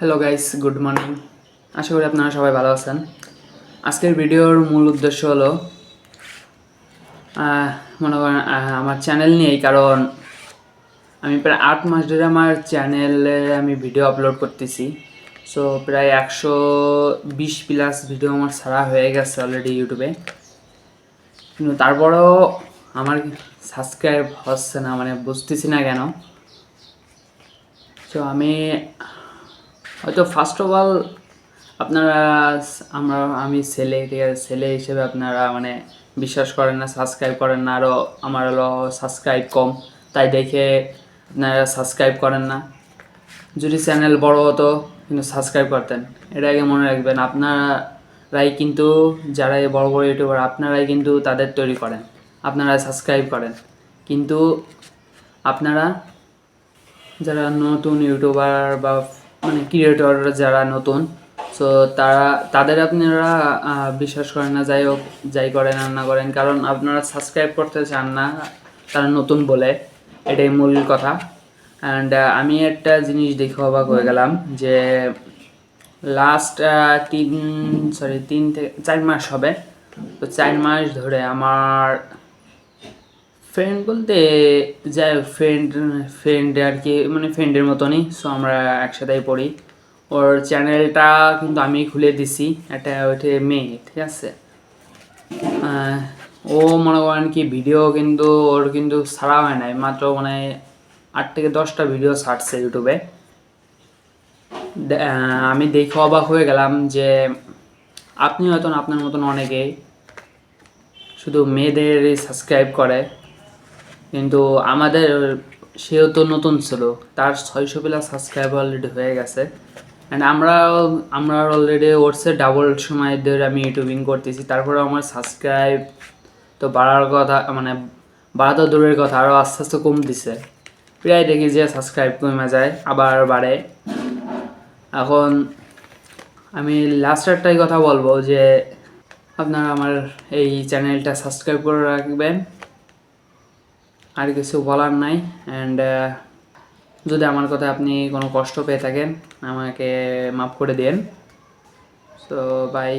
Hello guys good morning আশা করি আপনারা সবাই ভালো আছেন। আজকের ভিডিওর মূল উদ্দেশ্য হলো মনে করেন আমার চ্যানেল নিয়েই, কারণ আমি প্রায় আট মাস ধরে আমার চ্যানেলে আমি ভিডিও আপলোড করতেছি। সো প্রায় একশো বিশ প্লাস ভিডিও আমার ছাড়া হয়ে গেছে অলরেডি ইউটিউবে কিন্তু তারপরেও আমার সাবস্ক্রাইব হচ্ছে না মানে বুঝতেছি না কেন। তো আমি হয়তো ফার্স্ট অফ অল আপনারা আমরা, আমি ছেলে, ঠিক আছে, ছেলে হিসেবে আপনারা মানে বিশ্বাস করেন না সাবস্ক্রাইব করেন না আরও আমার হলো সাবস্ক্রাইব কম, তাই দেখে আপনারা সাবস্ক্রাইব করেন না। যদি চ্যানেল বড় হতো, কিন্তু সাবস্ক্রাইব করতেন। এটা আগে মনে রাখবেন, আপনারাই কিন্তু যারা এই বড় বড় ইউটিউবার আপনারাই কিন্তু তাদের তৈরি করেন, আপনারা সাবস্ক্রাইব করেন। কিন্তু আপনারা যারা নতুন ইউটিউবার বা মানে ক্রিয়েটর যারা নতুন সো তারা, তাদের আপনারা বিশ্বাস করেন না, যাই হোক, যাই করেন, আর না করেন, কারণ আপনারা সাবস্ক্রাইব করতে চান না, তারা নতুন বলে, এটাই মূল কথা। অ্যান্ড আমি একটা জিনিস দেখে অবাক হয়ে গেলাম যে লাস্ট তিন সরি তিন থেকে, চার মাস হবে। তো চার মাস ধরে আমার ফ্রেন্ড বলতে যাই ফ্রেন্ড ফ্রেন্ড আর কি মানে ফ্রেন্ডের মতনই সো আমরা একসাথেই পড়ি। ওর চ্যানেলটা কিন্তু আমি খুলে দিছি একটা ওইটা মেয়ে, ঠিক আছে? ও মনে করেন কি ভিডিও কিন্তু ওর কিন্তু ছাড়া হয় নাই, মাত্র মানে আট থেকে দশটা ভিডিও ছাড়ছে ইউটিউবে আমি দেখে অবাক হয়ে গেলাম যে আপনি হয়তো আপনার মতন অনেকেই শুধু মেয়েদের সাবস্ক্রাইব করে। কিন্তু আমাদের, সেও তো নতুন ছিল। তার ছয়শো প্লাস সাবস্ক্রাইব অলরেডি হয়ে গেছে। অ্যান্ড আমরা আমরা অলরেডি ওরসে ডাবল সময় ধরে আমি ইউটিউবিং করতেছি। তারপরে আমার সাবস্ক্রাইব তো বাড়ার কথা মানে বাড়া তো দূরের কথা আরও আস্তে আস্তে কম দিছে প্রায় দেখি যে সাবস্ক্রাইব কমে যায়, আবার বাড়ে। এখন আমি লাস্ট একটাই কথা বলব যে, আপনারা আমার এই চ্যানেলটা সাবস্ক্রাইব করে রাখবেন। আর কিছু বলার নাই। অ্যান্ড যদি আমার কথা আপনি কোনো কষ্ট পেয়ে থাকেন, আমাকে মাফ করে দেন সো বাই